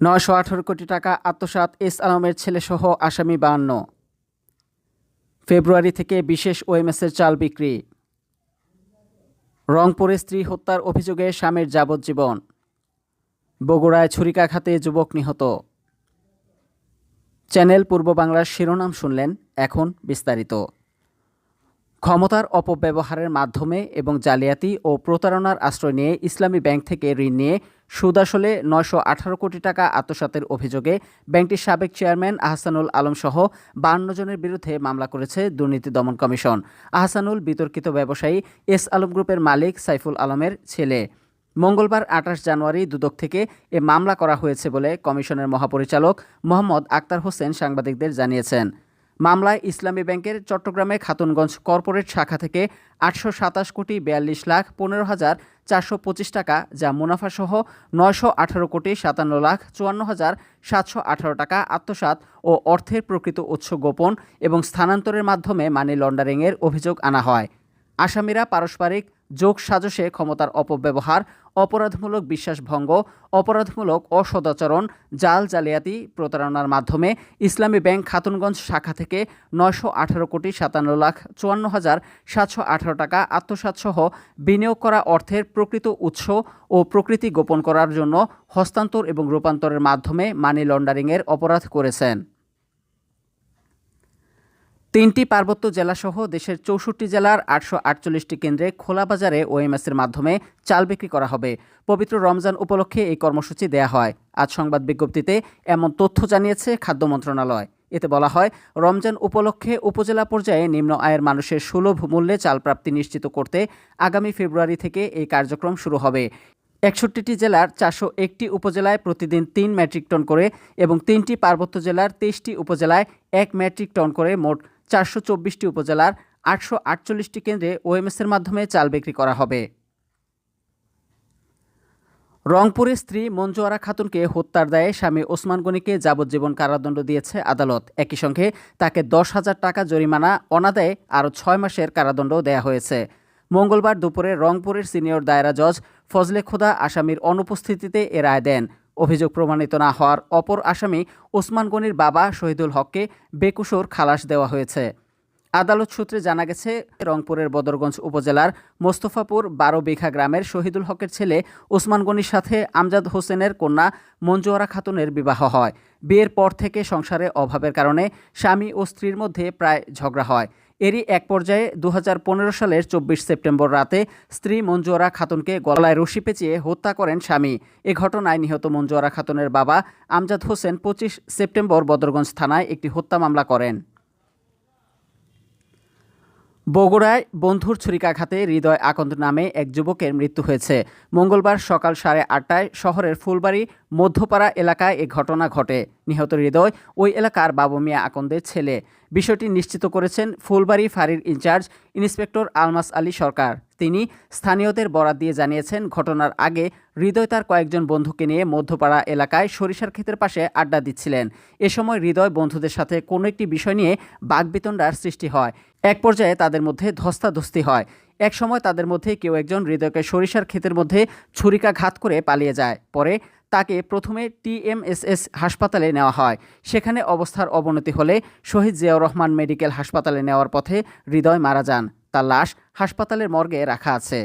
নয়শো আঠারো কোটি টাকা আত্মসাত এস আলমের ছেলেসহ আসামি বাহান্ন ফেব্রুয়ারি থেকে বিশেষ ওএমএসের চাল বিক্রি। রংপুরে স্ত্রী হত্যার অভিযোগে স্বামীর যাবজ্জীবন। বগুড়ায় ছুরিকাঘাতে যুবক নিহত। চ্যানেল পূর্ব বাংলার শিরোনাম শুনলেন এখন বিস্তারিত। ক্ষমতার অপব্যবহারের মাধ্যমে এবং জালিয়াতি ও প্রতারণার আশ্রয় নিয়ে ইসলামী ব্যাংক থেকে ঋণ নিয়ে সুদ আসলে নয়শো আঠারো কোটি টাকা আত্মসাতের অভিযোগে ব্যাংকটির সাবেক চেয়ারম্যান আহসানুল আলম সহ বান্ন জনের বিরুদ্ধে মামলা করেছে দুর্নীতি দমন কমিশন। আহসানুল বিতর্কিত ব্যবসায়ী এস আলম গ্রুপের মালিক সাইফুল আলমের ছেলে। মঙ্গলবার আঠাশ জানুয়ারি দুদক থেকে এ মামলা করা হয়েছে বলে কমিশনের মহাপরিচালক মোহাম্মদ আক্তার হোসেন সাংবাদিকদের জানিয়েছেন। মামলায় ইসলামী ব্যাংকের চট্টগ্রামে খাতুনগঞ্জ কর্পোরেট শাখা থেকে আটশো সাতাশ কোটি বিয়াল্লিশ লাখ পনেরো হাজার চারশো পঁচিশ টাকা যা মুনাফাসহ নয়শো আঠারো কোটি সাতান্ন লাখ চুয়ান্ন হাজার সাতশো আঠারো টাকা আত্মসাত ও অর্থের প্রকৃত উৎস গোপন এবং স্থানান্তরের মাধ্যমে মানি লন্ডারিংয়ের অভিযোগ আনা হয়। আসামিরা পারস্পরিক যোগ সাজসে ক্ষমতার অপব্যবহার, অপরাধমূলক বিশ্বাসভঙ্গ, অপরাধমূলক অসদাচরণ, জাল জালিয়াতি প্রতারণার মাধ্যমে ইসলামী ব্যাংক খাতুনগঞ্জ শাখা থেকে নয়শো আঠারো কোটি সাতান্ন লাখ চুয়ান্ন হাজার সাতশো আঠারো টাকা আত্মসাৎসহ বিনিয়োগ করা অর্থের প্রকৃত উৎস ও প্রকৃতি গোপন করার জন্য হস্তান্তর এবং রূপান্তরের মাধ্যমে মানি লন্ডারিংয়ের অপরাধ করেছেন। তিনটি পার্বত্য জেলাসহ দেশের চৌষট্টি জেলার আটশো আটচল্লিশটি কেন্দ্রে খোলা বাজারে ওএমএসের মাধ্যমে চাল বিক্রি করা হবে। পবিত্র রমজান উপলক্ষে এই কর্মসূচি দেয়া হয়। আজ সংবাদ বিজ্ঞপ্তিতে এমন তথ্য জানিয়েছে খাদ্য মন্ত্রণালয়। এতে বলা হয়, রমজান উপলক্ষে উপজেলা পর্যায়ে নিম্ন আয়ের মানুষের সুলভ মূল্যে চাল প্রাপ্তি নিশ্চিত করতে আগামী ফেব্রুয়ারি থেকে এই কার্যক্রম শুরু হবে। একষট্টিটি জেলার চারশো একটি উপজেলায় প্রতিদিন তিন মেট্রিক টন করে এবং তিনটি পার্বত্য জেলার তেইশটি উপজেলায় এক মেট্রিক টন করে মোট চারশো চব্বিশটি উপজেলার আটশো আটচল্লিশটি কেন্দ্রে ওএমএসের মাধ্যমে চাল বিক্রি করা হবে। রংপুরের স্ত্রী মঞ্জুয়ারা খাতুনকে হত্যার দায়ে স্বামী ওসমান গনিকে যাবজ্জীবন কারাদণ্ড দিয়েছে আদালত। একই সঙ্গে তাকে দশ হাজার টাকা জরিমানা অনাদায়ে আরও ছয় মাসের কারাদণ্ড দেয়া হয়েছে। মঙ্গলবার দুপুরে রংপুরের সিনিয়র দায়রা জজ ফজলে খোদা আসামির অনুপস্থিতিতে এ রায় দেন। অভিযোগ প্রমাণিত না হওয়ার অপর আসামি ওসমান গনির বাবা শহীদুল হককে বেকুশোর খালাস দেওয়া হয়েছে। আদালত সূত্রে জানা গেছে, রংপুরের বদরগঞ্জ উপজেলার মোস্তফাপুর বারো বিঘা গ্রামের শহীদুল হকের ছেলে ওসমান গনির সাথে আমজাদ হোসেনের কন্যা মঞ্জুয়ারা খাতুনের বিবাহ হয়। বিয়ের পর থেকে সংসারে অভাবের কারণে স্বামী ও স্ত্রীর মধ্যে প্রায় ঝগড়া হয়। এরই এক পর্যায়ে দু হাজার পনেরো সালের চব্বিশ সেপ্টেম্বর রাতে স্ত্রী মঞ্জুয়ারা খাতুনকে গলায় রশি পেঁচিয়ে হত্যা করেন স্বামী। এ ঘটনায় নিহত মঞ্জুয়ারা খাতুনের বাবা আমজাদ হোসেন পঁচিশ সেপ্টেম্বর বদরগঞ্জ থানায় একটি হত্যা মামলা করেন। বগুড়ায় বন্ধুর ছুরিকাঘাতে হৃদয় আকন্দ নামে এক যুবকের মৃত্যু হয়েছে। মঙ্গলবার সকাল সাড়ে আটটায় শহরের ফুলবাড়ি মধ্যপাড়া এলাকায় এ ঘটনা ঘটে। নিহত হৃদয় ওই এলাকার বাবু মিয়া আকন্দের ছেলে। বিষয়টি নিশ্চিত করেছেন ফুলবাড়ি ফাঁড়ির in charge inspector Almas Ali Sarkar. তিনি স্থানীয়দের বরাত দিয়ে জানিয়েছেন, ঘটনার আগে হৃদয় তার কয়েকজন বন্ধুকে নিয়ে মধ্যপাড়া এলাকায় সরিষার ক্ষেতের পাশে আড্ডা দিচ্ছিলেন। এ সময় হৃদয় বন্ধুদের সাথে কোনো একটি বিষয় নিয়ে বাগবিতণ্ডার সৃষ্টি হয়। এক পর্যায়ে তাদের মধ্যে ধস্তাধস্তি হয়। এক সময় তাদের মধ্যে কেউ একজন হৃদয়কে সরিষার ক্ষেতের মধ্যে ছুরিকাঘাত করে পালিয়ে যায়। পরে তাকে প্রথমে টিএমএসএস হাসপাতালে নেওয়া হয়। সেখানে অবস্থার অবনতি হলে শহীদ জিয়াউর রহমান মেডিকেল হাসপাতালে নেওয়ার পথে হৃদয় মারা যান। তার লাশ হাসপাতালের মর্গে রাখা আছে।